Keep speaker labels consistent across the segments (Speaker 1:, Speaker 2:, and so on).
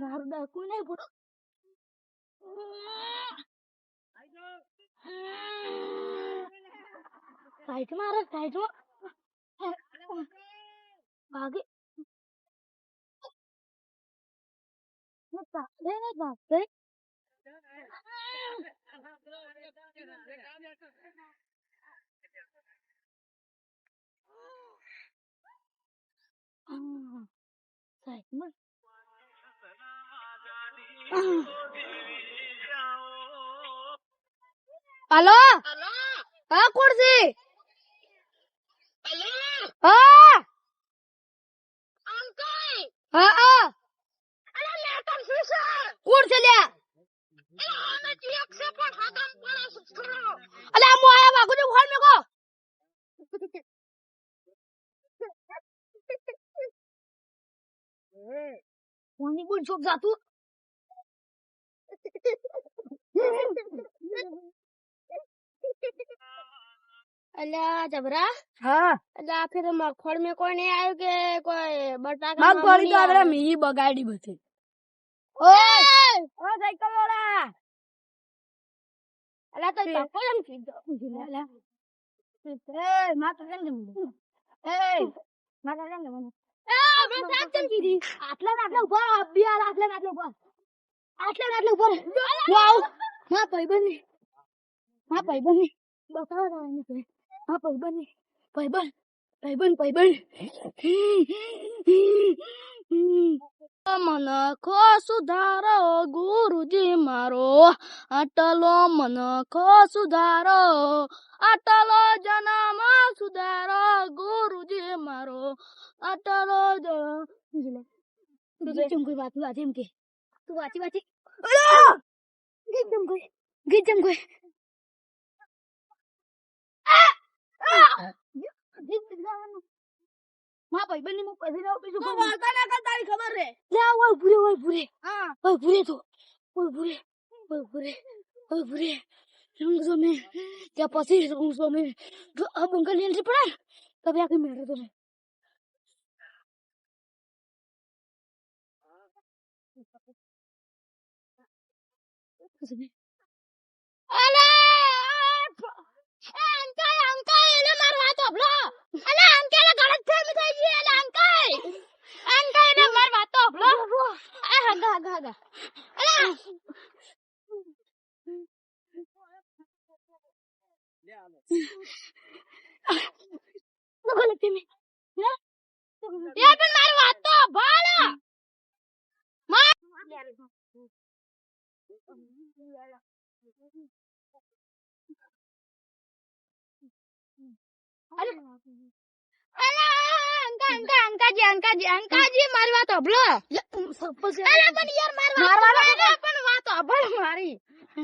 Speaker 1: દારૂ ડાકુ નહીં પૂરો સાઈડ મારે સાઈડ ને ભાગતે સાઈડમાં હલો હા કોણ છે હા હા હા કોણ છે લ્યા અલે આ મોયા વાગુ ને ફોન મેકો કોની બોલ છોક જાતું? અલ્યા જબરા?
Speaker 2: હા.
Speaker 1: એટલે આખરે મગફળ મેં કોઈ નહીં આવ્યું કે કોઈ બટાકા
Speaker 2: મગફળી તો આપણે મી બગાડી બધી
Speaker 1: ઓય!
Speaker 2: ઓ સાયકલ વાળા!
Speaker 1: અલા તો
Speaker 2: તે-
Speaker 1: ધક્કો કીધો અલા
Speaker 2: એ માતા જમવું? એ માતા કેમ જમવું?
Speaker 1: આટલા આટલા ઊભા આટલા આટલા ઊભા આટલા આટલા ઊભા રહો. હું ભાઈબંધની માં ભાઈબંધની બતાવો તો એને ભાઈબંધની ભાઈબંધ ભાઈબંધ ભાઈબંધ. મન ખો સુધારો ગુરુજી મારો. અટલો મન ખો સુધારો અટલો જન્મ સુધારો ગુરુજી મારો. અટલો જન્મ કોઈ વાત વાત એમ કે. તું વાંચી વાંચી. ગીત જમ કોઈ ગીત જમ કોઈ માં ભાઈ બની હું પછી રહું બીજું કોઈ
Speaker 2: વાર્તા ના કર તારી ખબર રે
Speaker 1: લે આ ઓય ભૂરે ઓય ભૂરે.
Speaker 2: હા.
Speaker 1: ઓય ભૂરે તો. ઓય ભૂરે. ઓય ભૂરે. ઓય ભૂરે. રંગ જો મેં. ત્યાં પછી રંગ જો મેં. જો આ બંગલની એન્ટ્રી પડા તબે આખી મેરે તો અલે! અંકલ અંકલ એને મારવા તો ઓબલો અલે અંકલ ગલત અંકલ અંકલ એને માર વાત ઓબલો આ હગા હગા હગા અલે તો ગલત ફેમી હે યાર પણ મારી વાત તો ભાળ માર અરે અલા અંકા અંકા અંકાજી અંકાજી અંકાજી મારી વાત ઓબલો અલા પણ યાર મારી વાત પણ વાત ઓબળ મારી.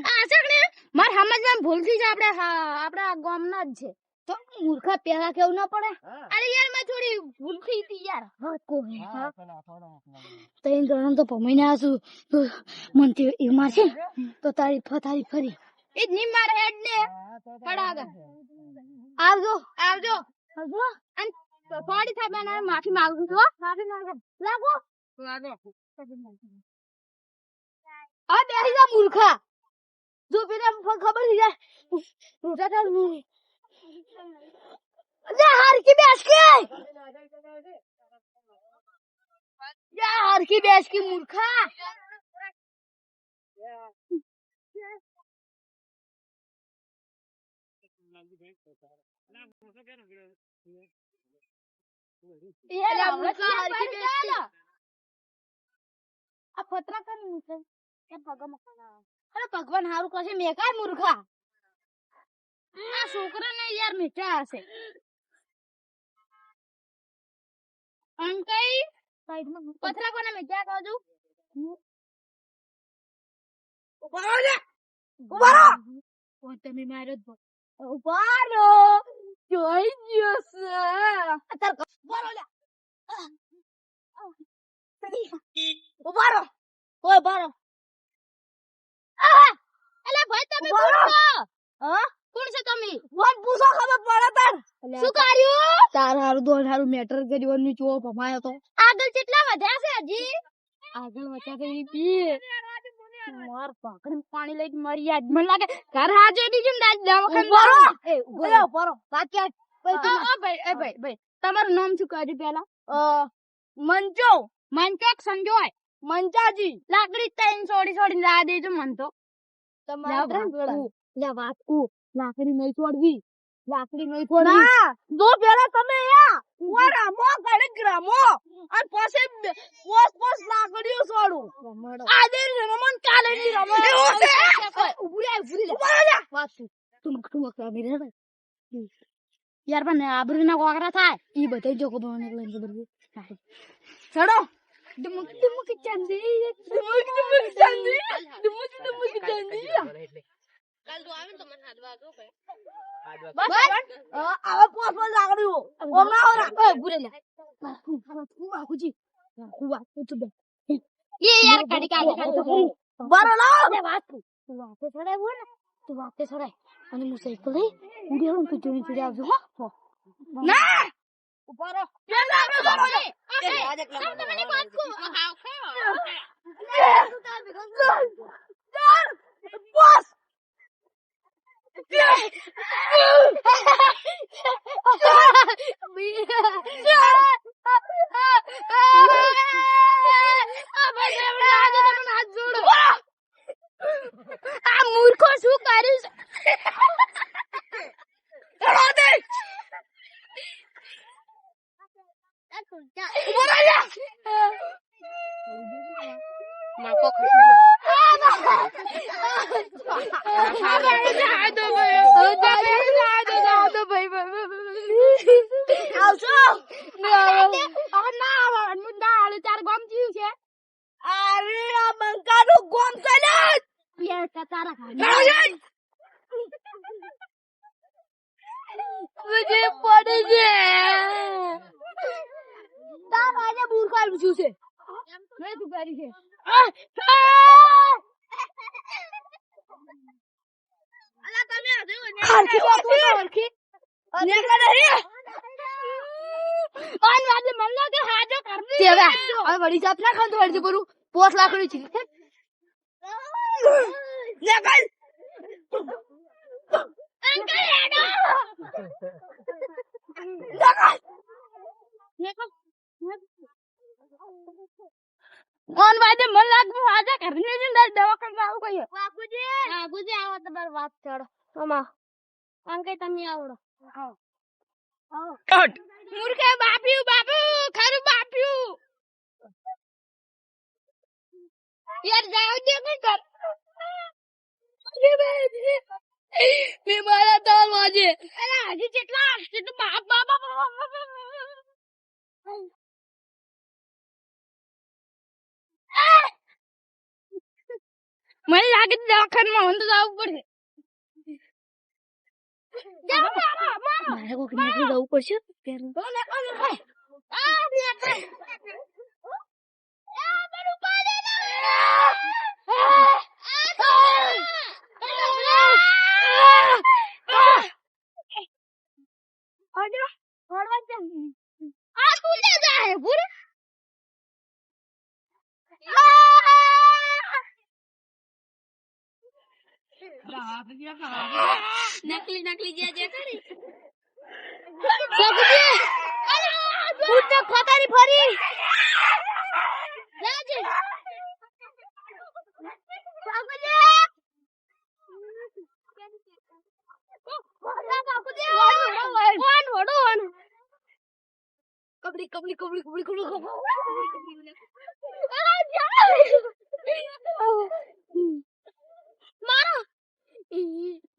Speaker 1: આ સગને માર સમજમાં ભૂલ થઈ છે આપણે આપણા ગામના જ છે. તો મૂર્ખા પેલા કેવું ના પડે? અરે યાર મેં થોડી ભૂલ થઈ હતી યાર. હા કોઈ હા તઈ તો પમીને આસુ તો મન તે એ મારશે તો તારી ફતારી ફરી. એ જ ની મારે હેડ ને પડાગા આવજો. આવજો. આવજો. અન સોરી સાહેબ મેં માફી માંગુ છું હો. માફી માંગો. લાગો. આ બેરી જા મૂર્ખા. જો પેલા ખબર થઈ જાય રોટા ચાલ લે હાર કી બેસ કે! યા હાર કી બેસ કે મૂર્ખા. એલા આ કર એ ભગવાન અરે ભગવાન હારું કરશે મે મૂર્ખા આ છોકરા ને યાર મીઠા હશે. અંકઈ પથરા કોને મીઠા કહો છું?
Speaker 2: ઊભા રહો લે ઊભા
Speaker 1: ઓ તમે મારો જ ભ- ઊભા રહો. જોઈ ગયો ઊભા રહો ઓય ઊભા રહો! અલા ભાઈ તમે. કોણ છો હા કોણ છે તમે
Speaker 2: કોણ પૂછો ખબર પડે તાર
Speaker 1: શું કર્યું
Speaker 2: તાર હારું દોડ હારું મેટર કર્યું ની ચો ભમાયો તો
Speaker 1: આગળ કેટલા વધ્યા છે હજી
Speaker 2: આગળ વચ્ચા કરી પીએ માર પાકડી પાણી લઈને મરી આજ મને લાગે
Speaker 1: ઘર હાજર બીજું દાદ દવાખાને
Speaker 2: બરો
Speaker 1: એ
Speaker 2: ઊભો
Speaker 1: ઓ ઓ ભાઈ ભાઈ ભાઈ તમારું નામ શું કહ્યું પેલા
Speaker 2: અ, મંચો
Speaker 1: મનચોક સંજોય.
Speaker 2: મંચાજી.
Speaker 1: લાકડી તૈન છોડી છોડી લા દેજો મન તો.
Speaker 2: લે વાતકું. લાકડી નહીં છોડવી. લાકડી નહીં છોડવી. ના જો પેલા તમે યા ઓર રમો ઘડીક ગ્રામો અને પછી પોસ પોસ લાકડીઓ છોડું. આજે રમણ કાલે ની રમો ઉભરી રે. ઉભું રે વાત તું તું કમી રે
Speaker 1: યાર પણ આબરૂ ના કોકરા થાય.
Speaker 2: ઈ બધે જોકો કોદો ને લઈને ખબર ચડો.
Speaker 1: ડુમુક ડુમુક ચાંદી
Speaker 2: ડુમુક ડુમુક ચાંદી ડુમુક ડુમુક ચાંદી બસ અ, આવા પોસ પોસ ઓરા ઓય
Speaker 1: એ યાર કડી
Speaker 2: બરો લાવ
Speaker 1: તું તું વાતે ચડાય બોલ તું વાતે ચડાય અને હું સાયકલ લઈ ઉડી આવું તું જોઈ જોઈ આવજો હો
Speaker 2: ના ઉપર પેલા આપણે કરો
Speaker 1: એ
Speaker 2: આજે
Speaker 1: તમે મને વાત કો હાવ
Speaker 2: પોસ
Speaker 1: આ મૂર્ખો શું કર્યું
Speaker 2: અરે આ બંકાનું ગોમ ચાલે
Speaker 1: મુજે પડી છે.
Speaker 2: તાર આજે મૂર્ખાલ પૂછ્યું છે. મેં તું કરી
Speaker 1: ઓન વાદે મન લાગે હાજો કરવી
Speaker 2: તે હવે હવે વળી જાત ના ખાંડ વડી બરું પોસ લાકડી છે. નીકળ
Speaker 1: અંકલ હેડો! ઓન વાદે મન લાગે હાજો કરવી છે ને દવાખાને આવું કહીએ. બાપુજી બાપુજી આવો તમારી વાત ચડો. અમા અંકલ તમે આવડો.
Speaker 2: કટ.
Speaker 1: મૂર્ખે બાપ્યું બાપુ ખરું બાપ્યું યાર જાવ દે કઈ કર
Speaker 2: મે મારા તાલ વાજે
Speaker 1: અરે હજી કેટલા હશે તો બાપ બાપ. મને લાગે દવાખાનામાં તો જવું જાઓ, મારો,
Speaker 2: કોક નીકળી જવું પડશે પેલું
Speaker 1: તો ને કોને ખાય? આ, બે ખાય. આ, બધું પાડે ને. આ, આ, અડો, અડવા દે. આ તું લે જાય, ભૂરે. નકલી નકલી જે જે. કરી અરે ભૂત ખોતારી ફરી જાજે
Speaker 2: કબડી કબડી કબડી કબડી કબડી.
Speaker 1: મારો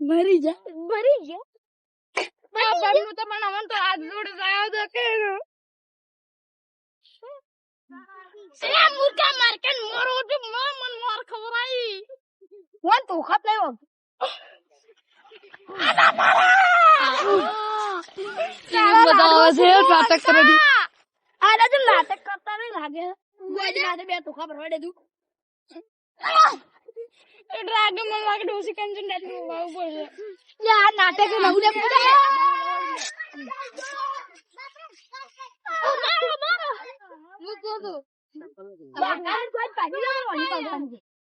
Speaker 2: મરી જા
Speaker 1: મરી ગયો બાપનું તો મને અમન તો હાથ જોડે જાય તો કે એ મૂર્ખા માર કે મોરો તો મા મન માર ખવરાઈ
Speaker 2: કોણ તો ખત નહીં બધા આવે છે નાટક કરે છે આના જો નાટક કરતા નહીં લાગે. ગોજ બે તો ખબર પડે દે
Speaker 1: ડ્રાગન મને લાગે ડોસી કંચન ડાટલું વાવું પડશે લે આ નાટક નવું મારો હું કહું છું.